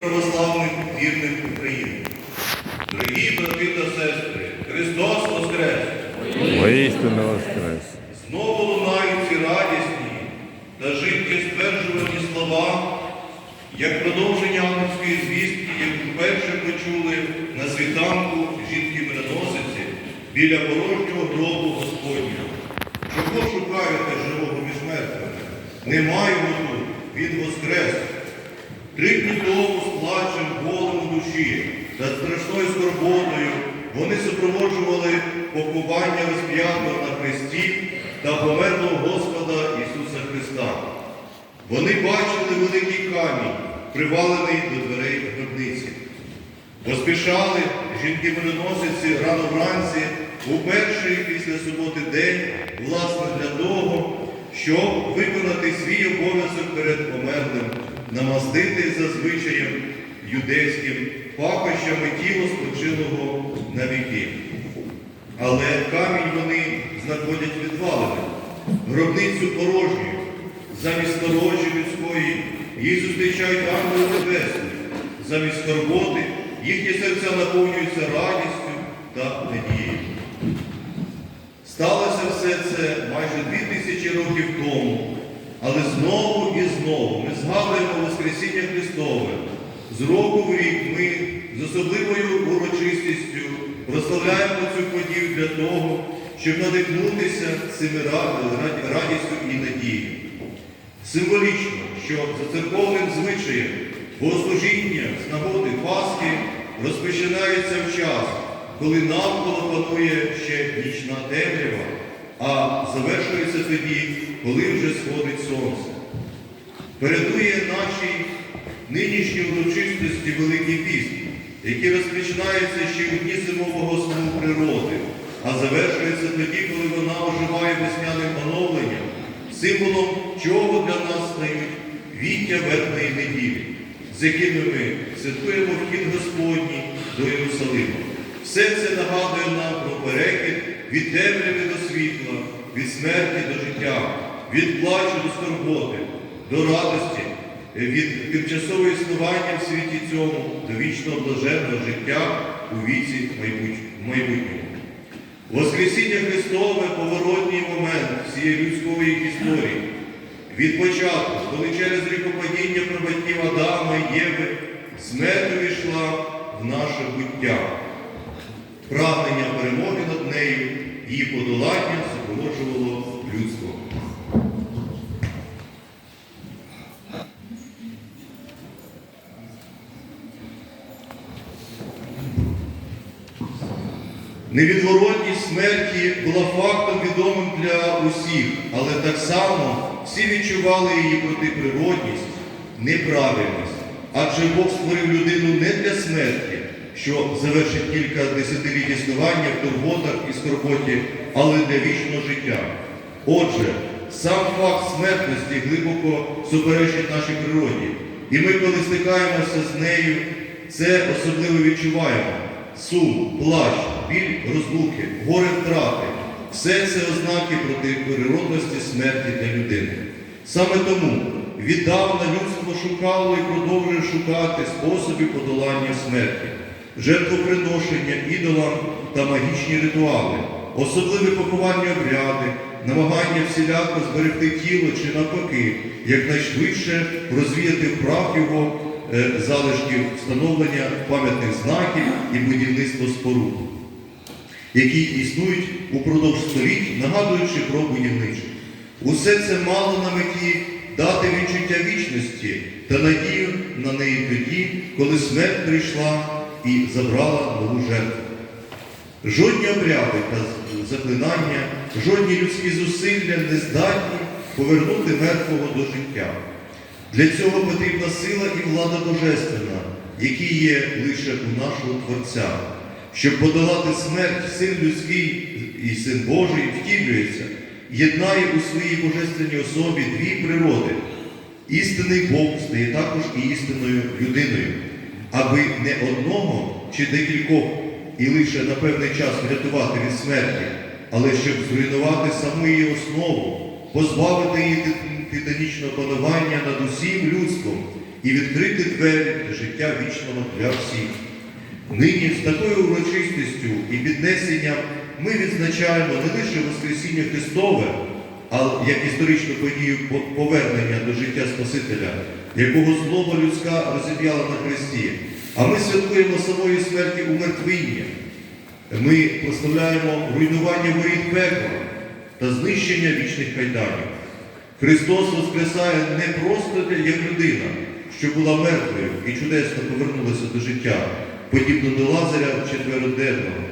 православних вірних України. Дорогі брати та сестри, Христос Воскрес! Воістину воскрес. Знову лунають ці радісні та життєстверджувані слова, як продовження ангельської звістки, яку вперше почули на світанку жінки-меноносиці біля порожнього гробу Господнього. Чого шукаєте живого між мертвими? Немає його тут, він воскрес. Три дні тому з плачем, болем у душі та страшною скорботою вони супроводжували поховання розп'ятого на хресті та померлого Господа Ісуса Христа. Вони бачили великий камінь, привалений до дверей гробниці. Поспішали жінки-меноносиці рано вранці у перший після суботи день, власне, для того, щоб виконати свій обов'язок перед померлим, намастити за звичаєм юдейським пахощами тіло спочилого на віки. Але камінь вони знаходять відваленим, гробницю порожню, замість сторожі людської, їх зустрічають ангели небесні, замість скорботи їхні серця наповнюються радістю та надією. Сталося все це майже дві тисячі років тому, але знову і знову ми згадуємо Воскресіння Христове. З року в рік ми з особливою урочистістю прославляємо цю подію для того, щоб надихнутися цими радістю і надією. Символічно, що за церковним звичаєм богослужіння з нагоди Пасхи розпочинається в час, коли навколо панує ще нічна темрява, а завершується тоді, коли вже сходить сонце. Передує нашій нинішній урочистості Великий Піст, який розпочинається ще у дні зимового сну природи, а завершується тоді, коли вона оживає весняним оновленням, символом чого для нас стають віття верхньої неділі, з якими ми святкуємо вхід Господній до Єрусалиму. Все це нагадує нам про перехід від темряви до світла, від смерті до життя, від плачу до скорботи, до радості, від тимчасового існування в світі цьому до вічного блаженного життя у віці майбутньому. Воскресіння Христове поворотній момент всієї людської історії. Від початку, коли через гріхопадіння прабатьків Адама і Єви смерть увійшла в наше буття. Прагнення перемоги над нею, її подолання супроводжувало людство. Невідворотність смерті була фактом відомим для усіх, але так само всі відчували її протиприродність, неправильність. Адже Бог створив людину не для смерті, що завершить кілька десятиліть існування в турботах і скорботі, але для вічного життя. Отже, сам факт смертності глибоко суперечить нашій природі. І ми, коли стикаємося з нею, це особливо відчуваємо. Сум, плач, біль розлуки, горе втрати все це ознаки протиприродності смерті для людини. Саме тому віддавна людство шукало і продовжує шукати способи подолання смерті, жертвоприношення ідолам та магічні ритуали, особливі поховальні обряди, намагання всіляко зберегти тіло чи навпаки, якнайшвидше розвіяти в прах його е, залишків встановлення пам'ятних знаків і будівництво споруд, які існують упродовж століть, нагадуючи про будівниче. Усе це мало на меті дати відчуття вічності та надію на неї тоді, коли смерть прийшла і забрала нову жертву. Жодні обряди та заклинання, жодні людські зусилля не здатні повернути мертвого до життя. Для цього потрібна сила і влада божественна, які є лише у нашого Творця. Щоб подолати смерть, син людський і син Божий втілюється, єднає у своїй божественній особі дві природи. Істинний Бог стає також і істинною людиною, аби не одного чи декількох і лише на певний час врятувати від смерті, але щоб зруйнувати саму її основу, позбавити її титанічного панування над усім людством і відкрити двері життя вічного для всіх. Нині з такою урочистістю і піднесенням ми відзначаємо не лише Воскресіння Христове, але як історичну подію повернення до життя Спасителя, якого злоба людська розіп'яла на хресті, а ми святкуємо самої смерті умертвіння. Ми прославляємо руйнування воріт пекла та знищення вічних кайданів. Христос воскресає не просто як людина, що була мертвою і чудесно повернулася до життя, подібно до Лазаря четвероденного,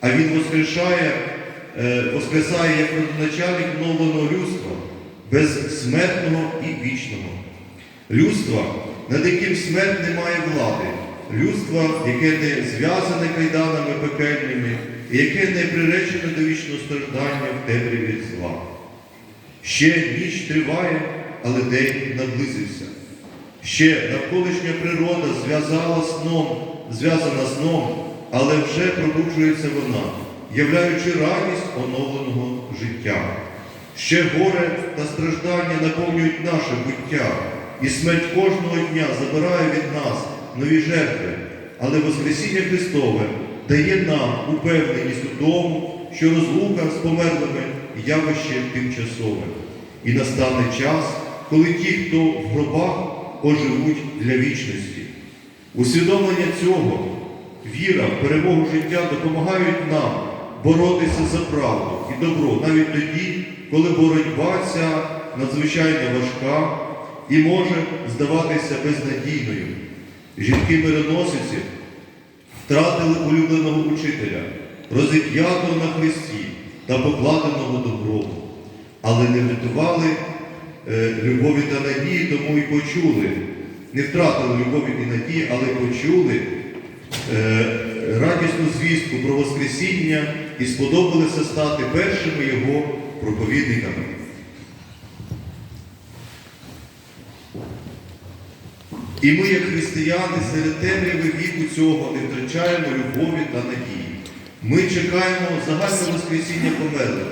а Він воскрешає, е, воскресає як родоначальник нового людства, безсмертного і вічного. Людства, над яким смерть не має влади, людства, яке не зв'язане кайданами пекельними, і яке не приречене до вічного страждання в темряві зла. Ще ніч триває, але день наблизився. Ще навколишня природа зв'язала сном, зв'язана сном, але вже пробуджується вона, являючи радість оновленого життя. Ще горе та страждання наповнюють наше буття, і смерть кожного дня забирає від нас нові жертви, але Воскресіння Христове дає нам упевненість у тому, що розлука з померлими явище тимчасове. І настане час, коли ті, хто в гробах, оживуть для вічності. Усвідомлення цього, віра в перемогу життя допомагають нам боротися за правду і добро навіть тоді, коли боротьба ця надзвичайно важка і може здаватися безнадійною. Жінки-мироносиці втратили улюбленого учителя, розіп'ятого на хресті та покладеного до гробу, але не врятували е, любові та надії, тому і почули. Не втратили любові і надії, але почули е, радісну звістку про Воскресіння і сподобалося стати першими його проповідниками. І ми, як християни, серед темряви віку цього не втрачаємо любові та надії. Ми чекаємо загальне Воскресіння померлих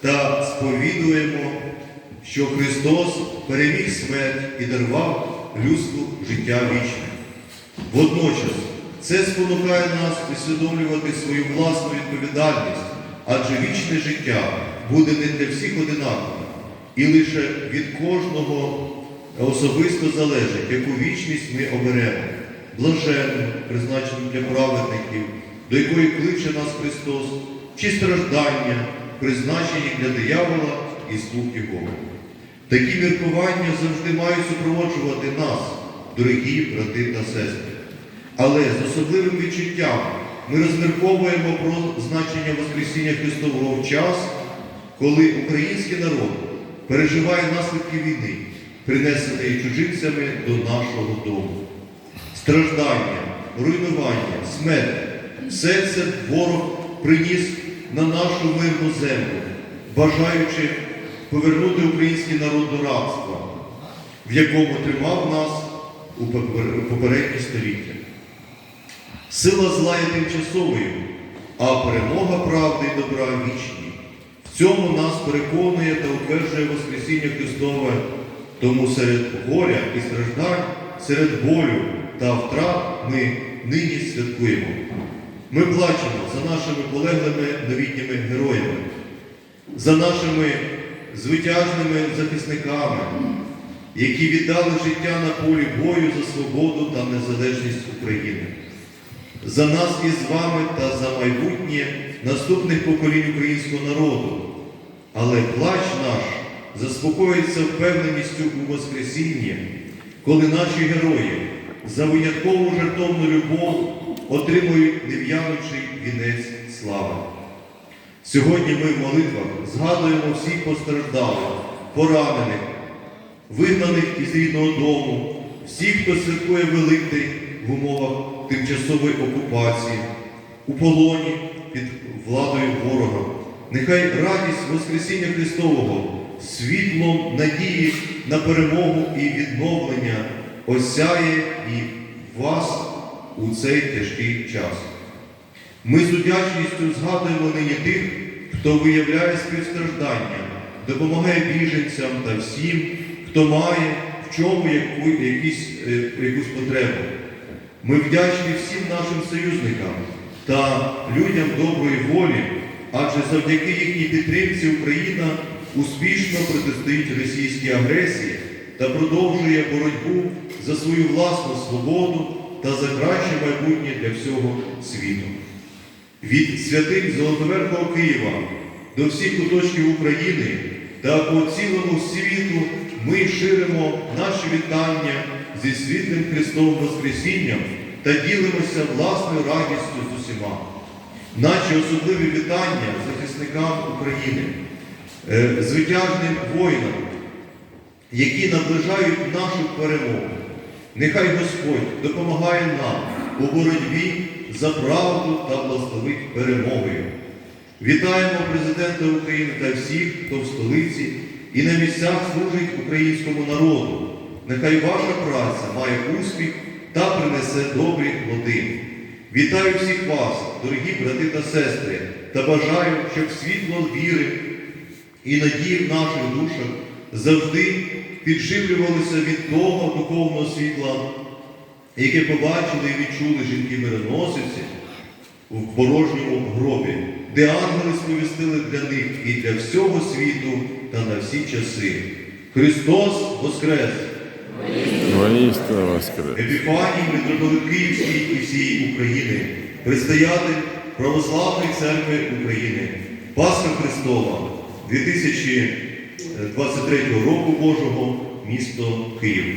та сповідуємо, що Христос переміг смерть і дарував людству життя вічне. Водночас це спонукає нас усвідомлювати свою власну відповідальність, адже вічне життя буде не для всіх одинакове, і лише від кожного особисто залежить, яку вічність ми оберемо, блаженну, призначену для праведників, до якої кличе нас Христос, чи страждання, призначені для диявола і слуг Його. Такі міркування завжди мають супроводжувати нас, дорогі брати та сестри. Але з особливим відчуттям ми розмірковуємо про значення Воскресіння Христового в час, коли український народ переживає наслідки війни, принесеної чужинцями до нашого дому. Страждання, руйнування, смерть все це ворог приніс на нашу мирну землю, бажаючи повернути український народ до рабства, в якому тримав нас у попер- попередні століття. Сила зла є тимчасовою, а перемога правди і добра вічні. В цьому нас переконує та утверджує Воскресіння Христове, тому серед горя і страждань, серед болю та втрат ми нині святкуємо. Ми плачемо за нашими полеглими новітніми героями, за нашими звитяжними захисниками, які віддали життя на полі бою за свободу та незалежність України. За нас із вами та за майбутнє наступних поколінь українського народу. Але плач наш заспокоїться впевненістю у Воскресінні, коли наші герої за виняткову жертовну любов отримують нев'янучий вінець слави. Сьогодні ми в молитвах згадуємо всіх постраждалих, поранених, вигнаних із рідного дому, всіх, хто святкує Великдень в умовах тимчасової окупації, у полоні під владою ворога. Нехай радість Воскресіння Христового, світлом надії на перемогу і відновлення осяє і вас у цей тяжкий час. Ми з удячністю згадуємо нині тих, хто виявляє співстраждання, допомагає біженцям та всім, хто має в чому яку, якісь, е, якусь потребу. Ми вдячні всім нашим союзникам та людям доброї волі, адже завдяки їхній підтримці Україна успішно протистоїть російській агресії та продовжує боротьбу за свою власну свободу та за краще майбутнє для всього світу. Від святих Золотоверхого Києва до всіх куточків України та по цілому світу ми ширимо наші вітання зі світлим Христовим Воскресінням та ділимося власною радістю з усіма. Наші особливі вітання захисникам України, е, звитяжним воїнам, які наближають нашу перемогу. Нехай Господь допомагає нам у боротьбі за правду та благословить перемогою. Вітаємо президента України та всіх, хто в столиці і на місцях служить українському народу. Нехай ваша праця має успіх та принесе добрі плоди. Вітаю всіх вас, дорогі брати та сестри, та бажаю, щоб світло віри і надії в наших душах завжди підживлювалися від того духовного світла, яке побачили і відчули жінки-мироносиці в порожньому гробі, де ангели сповістили для них і для всього світу та на всі часи. Христос Воскрес! Епіфаній, митрополит Київський і всієї України, предстоятель Православної церкви України, Пасха Христова 2023 року Божого, місто Київ.